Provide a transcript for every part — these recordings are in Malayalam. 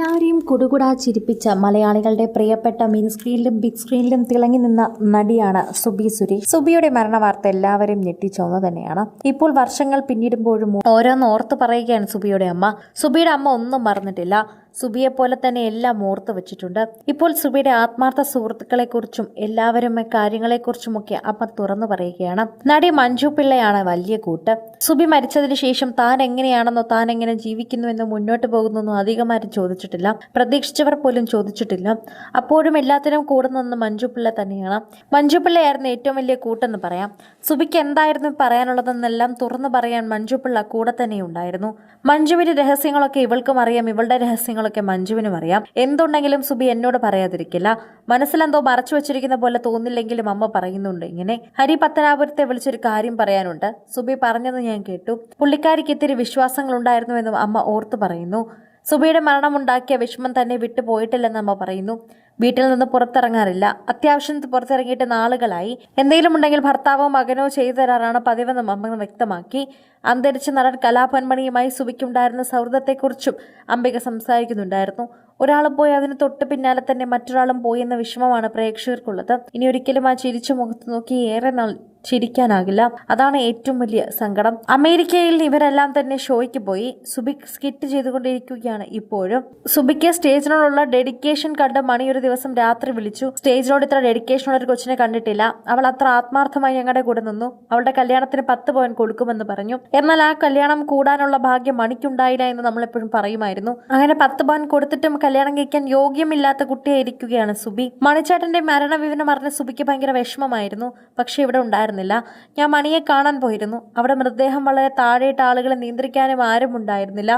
എല്ലാവരെയും കുടുകുടാ ചിരിപ്പിച്ച മലയാളികളുടെ പ്രിയപ്പെട്ട മിനി സ്ക്രീനിലും ബിഗ് സ്ക്രീനിലും തിളങ്ങി നിന്ന നടിയാണ് സുബി സുരേഷ് സുബിയുടെ മരണവാർത്ത എല്ലാവരെയും ഞെട്ടിച്ച ഒന്ന് തന്നെയാണ്. ഇപ്പോൾ വർഷങ്ങൾ പിന്നിടുമ്പോഴും ഓരോന്ന് ഓർത്ത് പറയുകയാണ് സുബിയുടെ അമ്മ. സുബിയുടെ അമ്മ ഒന്നും മറന്നിട്ടില്ല. സുബിയെ പോലെ തന്നെ എല്ലാം ഓർത്ത് വെച്ചിട്ടുണ്ട്. ഇപ്പോൾ സുബിയുടെ ആത്മാർത്ഥ സുഹൃത്തുക്കളെക്കുറിച്ചും എല്ലാവരും കാര്യങ്ങളെക്കുറിച്ചുമൊക്കെ അമ്മ തുറന്നു പറയുകയാണ്. നടി മഞ്ജു പിള്ളയാണ് വലിയ കൂട്ട്. സുബി മരിച്ചതിന് ശേഷം താൻ എങ്ങനെയാണെന്നോ താൻ എങ്ങനെ ജീവിക്കുന്നുവെന്നോ മുന്നോട്ട് പോകുന്നെന്നോ അധികമാരും ചോദിച്ചിട്ടില്ല. പ്രതീക്ഷിച്ചവർ പോലും ചോദിച്ചിട്ടില്ല. അപ്പോഴും എല്ലാത്തിനും കൂടെ നിന്ന് മഞ്ജു പിള്ള തന്നെയാണ്. മഞ്ജു പിള്ളയായിരുന്നു ഏറ്റവും വലിയ കൂട്ടെന്ന് പറയാം. സുബിക്ക് എന്തായിരുന്നു പറയാനുള്ളതെന്നെല്ലാം തുറന്നു പറയാൻ മഞ്ജു പിള്ള കൂടെ തന്നെ ഉണ്ടായിരുന്നു. മഞ്ജുവിന്റെ രഹസ്യങ്ങളൊക്കെ ഇവൾക്കും അറിയാം. ഇവളുടെ രഹസ്യങ്ങളൊക്കെ മഞ്ജുവിനും അറിയാം. എന്തുണ്ടെങ്കിലും സുബി എന്നോട് പറയാതിരിക്കില്ല. മനസ്സിലെന്തോ മറച്ചു വെച്ചിരിക്കുന്ന പോലെ തോന്നില്ലെങ്കിലും അമ്മ പറയുന്നുണ്ട് ഇങ്ങനെ. ഹരി പത്തനാപുരത്തെ വിളിച്ചൊരു കാര്യം പറയാനുണ്ട്. സുബി പറഞ്ഞത് ഞാൻ കേട്ടു. പുള്ളിക്കാരിക്ക് ഇത്തിരി വിശ്വാസങ്ങളുണ്ടായിരുന്നുവെന്നും അമ്മ ഓർത്തു പറയുന്നു. സുബിയുടെ മരണമുണ്ടാക്കിയ വിഷമം തന്നെ വിട്ടുപോയിട്ടില്ലെന്ന് അമ്മ പറയുന്നു. വീട്ടിൽ നിന്ന് പുറത്തിറങ്ങാറില്ല. അത്യാവശ്യത്തിന് പുറത്തിറങ്ങിയിട്ട് നാളുകളായി. എന്തെങ്കിലും ഉണ്ടെങ്കിൽ ഭർത്താവോ മകനോ ചെയ്തു തരാറാണ് പതിവെന്നും അമ്മ വ്യക്തമാക്കി. അന്തരിച്ച നടൻ കലാപന്മണിയുമായി സുബിക്കുണ്ടായിരുന്ന സൗഹൃദത്തെക്കുറിച്ചും അംബിക സംസാരിക്കുന്നുണ്ടായിരുന്നു. ഒരാൾ പോയി അതിന് തൊട്ട് പിന്നാലെ തന്നെ മറ്റൊരാളും പോയി എന്ന വിഷമമാണ് പ്രേക്ഷകർക്കുള്ളത്. ഇനി ഒരിക്കലും ആ ചിരിച്ച മുഖത്ത് നോക്കി ഏറെ നാൾ ചിരിക്കാനാകില്ല. അതാണ് ഏറ്റവും വലിയ സങ്കടം. അമേരിക്കയിൽ ഇവരെല്ലാം തന്നെ ഷോയ്ക്ക് പോയി. സുബിക് സ്കിറ്റ് ചെയ്തുകൊണ്ടിരിക്കുകയാണ് ഇപ്പോഴും. സുബിക്ക് സ്റ്റേജിനോടുള്ള ഡെഡിക്കേഷൻ കണ്ട് മണി ഒരു ദിവസം രാത്രി വിളിച്ചു. സ്റ്റേജിനോട് ഇത്ര ഡെഡിക്കേഷൻ ഉള്ള ഒരു കൊച്ചിനെ കണ്ടിട്ടില്ല. അവൾ അത്ര ആത്മാർത്ഥമായി ഞങ്ങളുടെ കൂടെ നിന്നു. അവളുടെ കല്യാണത്തിന് പത്ത് പോയിന്റ് കൊടുക്കുമെന്ന് പറഞ്ഞു. എന്നാൽ ആ കല്യാണം കൂടാനുള്ള ഭാഗ്യം മണിക്കുണ്ടായില്ല എന്ന് നമ്മൾ എപ്പോഴും പറയുമായിരുന്നു. അങ്ങനെ പത്ത് പവൻ കൊടുത്തിട്ടും കല്യാണം കഴിക്കാൻ യോഗ്യമില്ലാത്ത കുട്ടിയായിരിക്കുകയാണ് സുബി. മണിച്ചേട്ടന്റെ മരണവിവരം അറിഞ്ഞ സുബിക്ക് ഭയങ്കര വിഷമമായിരുന്നു. പക്ഷെ ഇവിടെ ഉണ്ടായിരുന്നില്ല. ഞാൻ മണിയെ കാണാൻ പോയിരുന്നു. അവിടെ മൃതദേഹം വളരെ താഴെയിട്ട് ആളുകളെ നിയന്ത്രിക്കാനും ആരും ഉണ്ടായിരുന്നില്ല.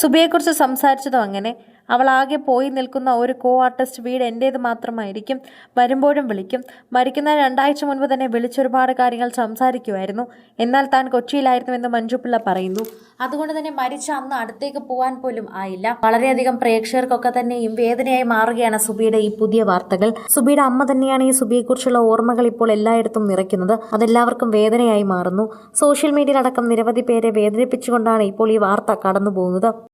സുബിയെക്കുറിച്ച് സംസാരിച്ചതും അങ്ങനെ. അവൾ ആകെ പോയി നിൽക്കുന്ന ഒരു കോ ആർട്ടിസ്റ്റ് വീട് എന്റേത് മാത്രമായിരിക്കും. വരുമ്പോഴും വിളിക്കും. മരിക്കുന്ന രണ്ടാഴ്ച മുൻപ് തന്നെ വിളിച്ചൊരുപാട് കാര്യങ്ങൾ സംസാരിക്കുമായിരുന്നു. എന്നാൽ താൻ കൊച്ചിയിലായിരുന്നുവെന്ന് മഞ്ജുപിള്ള പറയുന്നു. അതുകൊണ്ട് തന്നെ മരിച്ച അന്ന് അടുത്തേക്ക് പോകാൻ പോലും ആയില്ല. വളരെയധികം പ്രേക്ഷകർക്കൊക്കെ തന്നെയും വേദനയായി മാറുകയാണ് സുബിയുടെ ഈ പുതിയ വാർത്തകൾ. സുബിയുടെ അമ്മ തന്നെയാണ് ഈ സുബിയെക്കുറിച്ചുള്ള ഓർമ്മകൾ ഇപ്പോൾ എല്ലായിടത്തും നിറയ്ക്കുന്നത്. അതെല്ലാവർക്കും വേദനയായി മാറുന്നു. സോഷ്യൽ മീഡിയയിലടക്കം നിരവധി പേരെ വേദനിപ്പിച്ചുകൊണ്ടാണ് ഇപ്പോൾ ഈ വാർത്ത കടന്നു പോകുന്നത്